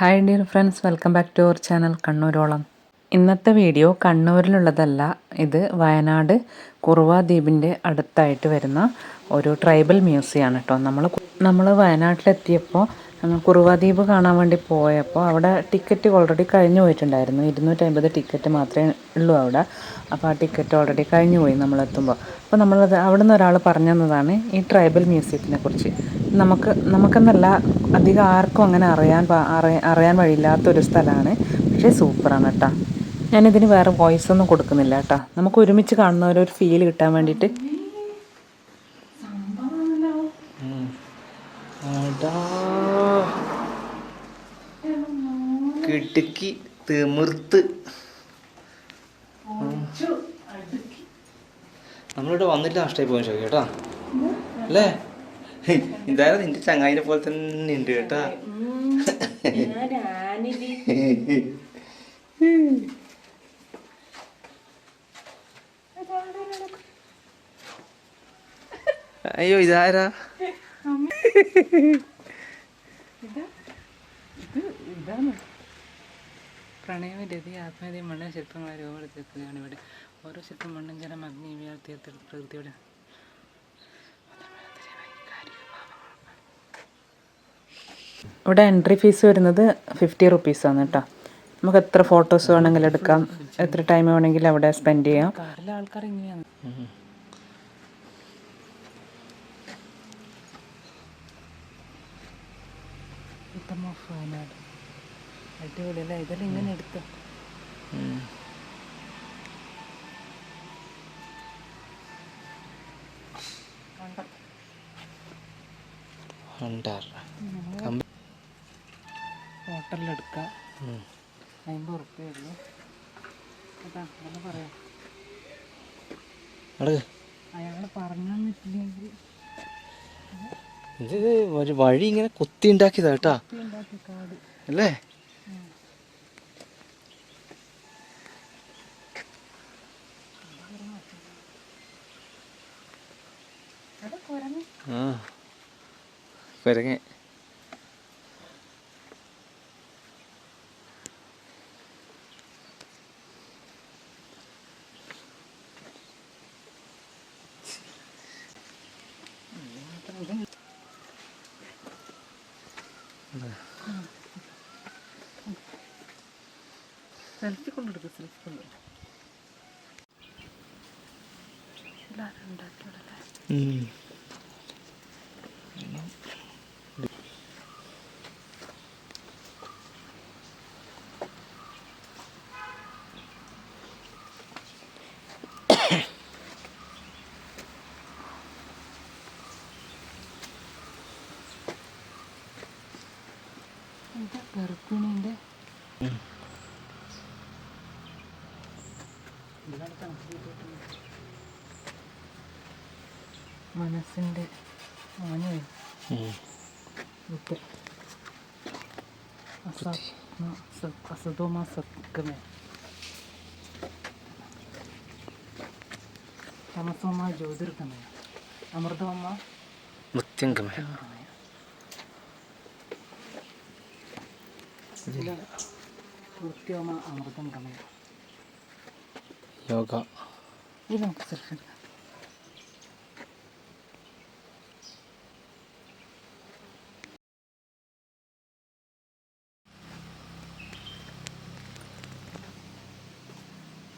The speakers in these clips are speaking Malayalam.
Hi dear friends welcome back to our channel കണ്ണൂരോളം ഇന്നത്തെ വീഡിയോ കണ്ണൂരിലുള്ളതല്ല. ഇത് വയനാട് കുറുവ ദ്വീപിന്റെ അടുത്തായിട്ട് വരുന്ന ഒരു ട്രൈബൽ മ്യൂസിയമാണ് കേട്ടോ നമ്മൾ നമ്മൾ വയനാട്ടിലെത്തിയപ്പോൾ കുറുവ ദ്വീപ് കാണാൻ വേണ്ടി പോയപ്പോൾ അവിടെ ടിക്കറ്റ് ഓൾറെഡി കഴിഞ്ഞു പോയിട്ടുണ്ടായിരുന്നു. ഇരുന്നൂറ്റമ്പത് ടിക്കറ്റ് മാത്രമേ ഉള്ളൂ അവിടെ. അപ്പോൾ ആ ടിക്കറ്റ് ഓൾറെഡി കഴിഞ്ഞു പോയി നമ്മളെത്തുമ്പോൾ അപ്പോൾ നമ്മളത് അവിടെ നിന്ന് ഒരാൾ പറഞ്ഞു തന്നതാണ് ഈ ട്രൈബൽ മ്യൂസിയത്തിനെ കുറിച്ച്. നമുക്ക് നമുക്കെന്നല്ല അധികം ആർക്കും അങ്ങനെ അറിയാൻ അറിയാൻ വഴിയില്ലാത്തൊരു സ്ഥലമാണ്. പക്ഷേ സൂപ്പറാണ് കേട്ടോ. ഞാനിതിന് വേറെ വോയിസ് ഒന്നും കൊടുക്കുന്നില്ല കേട്ടോ. നമുക്ക് ഒരുമിച്ച് കാണുന്ന ഒരു ഫീൽ കിട്ടാൻ വേണ്ടിയിട്ട്. കിടുക്കി തിമിർത്ത്. നമ്മളിവിടെ വന്നിട്ട് നഷ്ടമായി പോയി ചോദിക്കും കേട്ടോ. അല്ലേ? ഇതായത് നിന്റെ ചങ്ങായിനെ പോലെ തന്നെ ഉണ്ട് കേട്ടാ. അയ്യോ ഇതാരാ? ഇതാണ് പ്രണയം രതി ആത്മീയതയും മണ്ണ ശില്പങ്ങളെ രൂപപ്പെടുത്തിയിരിക്കുകയാണ് ഇവിടെ. ഓരോ ശില്പം മണ്ണും ജലം അഗ്നി തീർത്തെടുത്ത പ്രകൃതിയുടെ ഇവിടെ എൻട്രി ഫീസ് വരുന്നത് ഫിഫ്റ്റി റുപ്പീസാണ് കേട്ടോ നമുക്ക് എത്ര ഫോട്ടോസ് വേണമെങ്കിലും എടുക്കാം എത്ര ടൈം വേണമെങ്കിലും അവിടെ സ്പെൻഡ് ചെയ്യാം. ആൾക്കാർ ഇങ്ങനെയാണ് ഇതെല്ലാം ഇങ്ങനെ എടുത്തു? ഹോട്ടലിലെടുക്കുക അമ്പത് റുപ്യ ഉള്ളൂ. അതാ അങ്ങനെ പറയാം. അടക്ക്. അയാൾ പറഞ്ഞു തന്നിട്ടില്ലെങ്കിൽ ഇത് ഒരു വഴി ഇങ്ങനെ കൊത്തി ഉണ്ടാക്കിയതാ കേട്ടാ കാട്. അല്ലേ? ആ. കുരങ്ങ. സെൽഫി കൊണ്ടെടുക്കും സെൽഫി കൊണ്ട് എല്ലാവരും ഉണ്ടാക്കിയോടല്ലേ ഇത് ഗർഭിണീന്റെ മനസ്സിൻ്റെ മാനവേ ബുദ്ധൻ അസതോമ സത്കമേ തമസോമ ജ്യോതിർഗമയ അമൃതോമ മൃത്യങ്കമ കൃത്യോമ അമൃതം ഗമയ യോഗ ഇത് നമുക്ക് സെൽഫി എടുക്കാം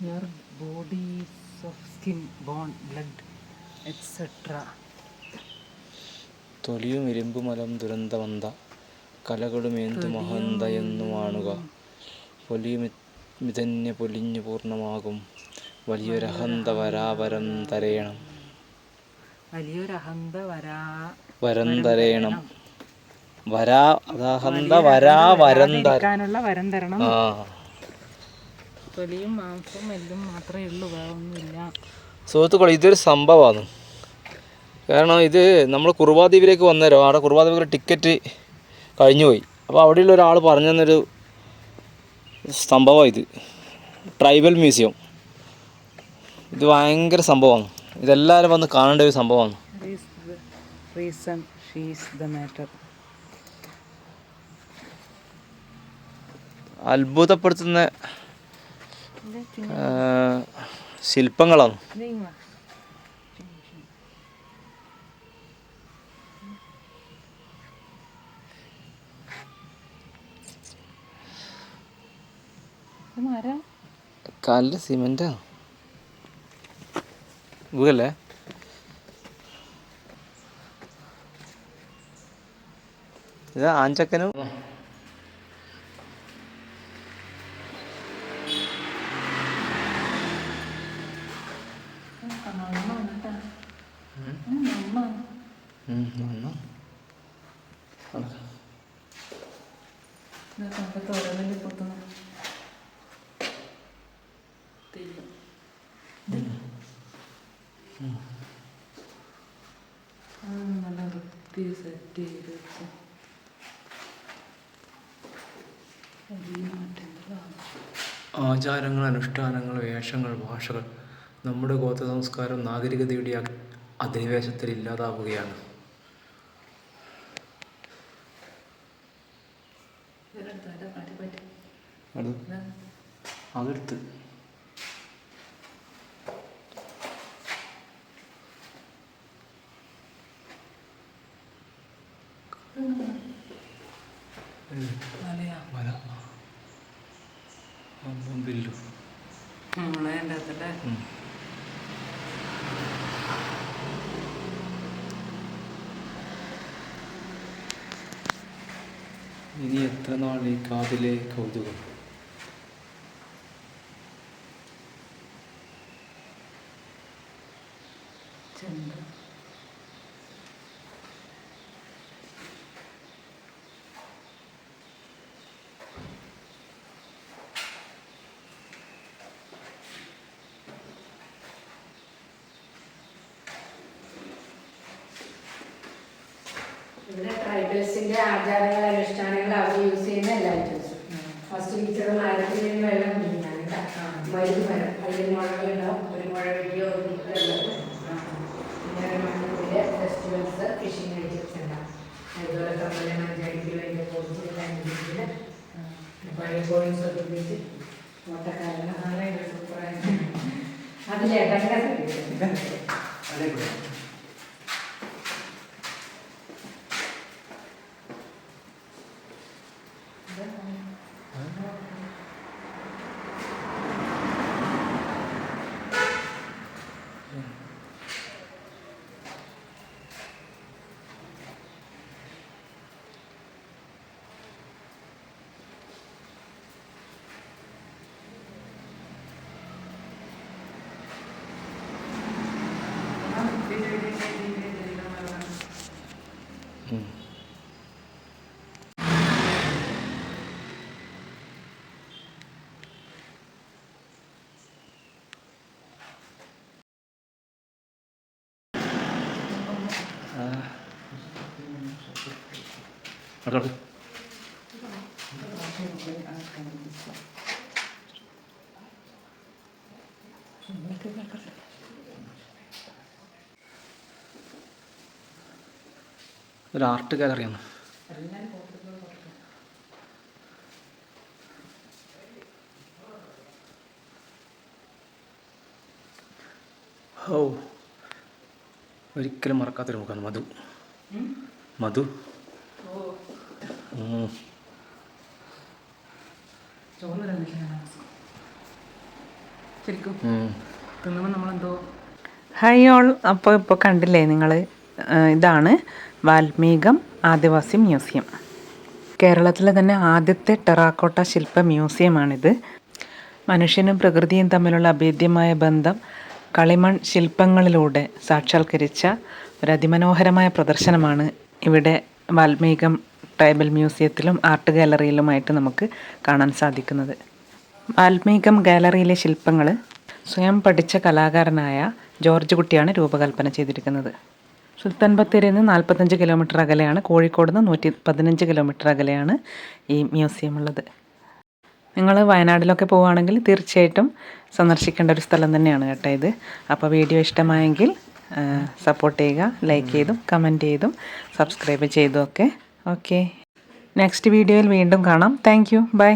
your bodies of skin, bone, blood, etc. തൊലിയും ഇരുമ്പുമലം ദുരന്തവന്ത. കലകളുമേന്തു മഹന്തയെന്നു കാണുക പൊലിയും മിതന്യ പൊലിഞ്ഞു പൂർണമാകും. വലിയൊരഹന്ത വരാവരം തരേണം വലിയൊരു അഹന്ത വരാ വരം തരേണം. വരാ അഹന്ത വരാ വരം തരാനുള്ള വരം തരണം. ആ. തൊലിയും മാംസവും എല്ലും മാത്രമേ ഉള്ളൂ വേറെ ഒന്നുമില്ല. സുഹൃത്തുക്കളെ ഇതൊരു സംഭവമാണ് കാരണം ഇത് നമ്മൾ കുറുവാദ്വീപിലേക്ക് വന്നേരോ അവിടെ കുറുവാദ്വീപിലെ ടിക്കറ്റ് കഴിഞ്ഞുപോയി. അപ്പോൾ അവിടെയുള്ള ഒരാൾ പറഞ്ഞു തന്നൊരു സംഭവമാണ് ഇത്. Tribal museum. ഇത് ഭയങ്കര സംഭവമാണ്. ഇതെല്ലാവരും വന്ന് കാണേണ്ട ഒരു സംഭവമാണ്. റീസൺ ഷീസ് ദ മാറ്റർ അത്ഭുതപ്പെടുത്തുന്ന ശില്പങ്ങളാണ്. കല്ല് സിമെന്റാ? വീകല്ലേ ഇത് ആഞ്ചക്കനും ഉം, നന്നാ. ആചാരങ്ങൾ അനുഷ്ഠാനങ്ങൾ വേഷങ്ങൾ ഭാഷകൾ നമ്മുടെ ഗോത്ര സംസ്കാരം നാഗരികതയുടെ അധിനിവേശത്തിൽ ഇല്ലാതാവുകയാണ്. അത് അതെടുത്ത്. ഇനി എത്ര നാൾ ഈ കാതിലെ കൗതുകം ഇവിടെ ട്രൈബൽസിന്റെ ആചാരങ്ങൾ അനുഷ്ഠാനങ്ങൾ അവർ യൂസ് ചെയ്യുന്ന എല്ലാ ഐറ്റംസും ഫസ്റ്റ് ടീച്ചർ മരത്തിൽ നിന്ന് വെള്ളം കുടിക്കാണ് മരുന്ന് മരം അതിൽ മുഴകളുണ്ടാവും ഒരു മുഴ വലിയ ഒരു ഫെസ്റ്റിവൽസ് ഫിഷിംഗ് ഐറ്റംസ് ഉണ്ടാവും അതുപോലെ കമ്മല മഞ്ചാടിക്കൽ അതിന്റെ പൊടിച്ചിട്ട് കണ്ടിട്ട് പഴയ കോയിൻസ് ഒക്കെ ഉപയോഗിച്ച് മുട്ടക്കാരന അതിലേട്ടൊക്കെ Hmm. Makan ഒരു ആർട്ട് ഗാലറിയാണ് ഓ ഒരിക്കലും മറക്കാത്തൊരു മുഖമാണ് മധു. മധു. ശരിക്കും ഹായ് ഓൾ അപ്പോൾ ഇപ്പോൾ കണ്ടില്ലേ നിങ്ങൾ ഇതാണ് വാൽമീകം ആദിവാസി മ്യൂസിയം. കേരളത്തിലെ തന്നെ ആദ്യത്തെ ടെറാക്കോട്ട ശില്പ മ്യൂസിയമാണിത്. മനുഷ്യനും പ്രകൃതിയും തമ്മിലുള്ള അഭേദ്യമായ ബന്ധം കളിമൺ ശില്പങ്ങളിലൂടെ സാക്ഷാത്കരിച്ച ഒരു അതിമനോഹരമായ പ്രദർശനമാണ് ഇവിടെ വാൽമീകം ട്രൈബൽ മ്യൂസിയത്തിലും ആർട്ട് ഗാലറിയിലുമായിട്ട് നമുക്ക് കാണാൻ സാധിക്കുന്നത്. വാൽമീകം ഗാലറിയിലെ ശില്പങ്ങൾ സ്വയം പഠിച്ച കലാകാരനായ ജോർജ് കുട്ടിയാണ് രൂപകൽപ്പന ചെയ്തിരിക്കുന്നത്. സുൽത്താൻ ബത്തേരിയിൽ നിന്ന് നാൽപ്പത്തഞ്ച് കിലോമീറ്റർ അകലെയാണ്. കോഴിക്കോട് നിന്ന് നൂറ്റി പതിനഞ്ച് കിലോമീറ്റർ അകലെയാണ് ഈ മ്യൂസിയം ഉള്ളത്. നിങ്ങൾ വയനാട്ടിലൊക്കെ പോവുകയാണെങ്കിൽ തീർച്ചയായിട്ടും സന്ദർശിക്കേണ്ട ഒരു സ്ഥലം തന്നെയാണ് കേട്ടോ ഇത്. അപ്പോൾ വീഡിയോ ഇഷ്ടമായെങ്കിൽ സപ്പോർട്ട് ചെയ്യുക ലൈക്ക് ചെയ്തും കമന്റ് ചെയ്തും സബ്സ്ക്രൈബ് ചെയ്തും ഒക്കെ. ഓക്കെ നെക്സ്റ്റ് വീഡിയോയിൽ വീണ്ടും കാണാം. Thank you by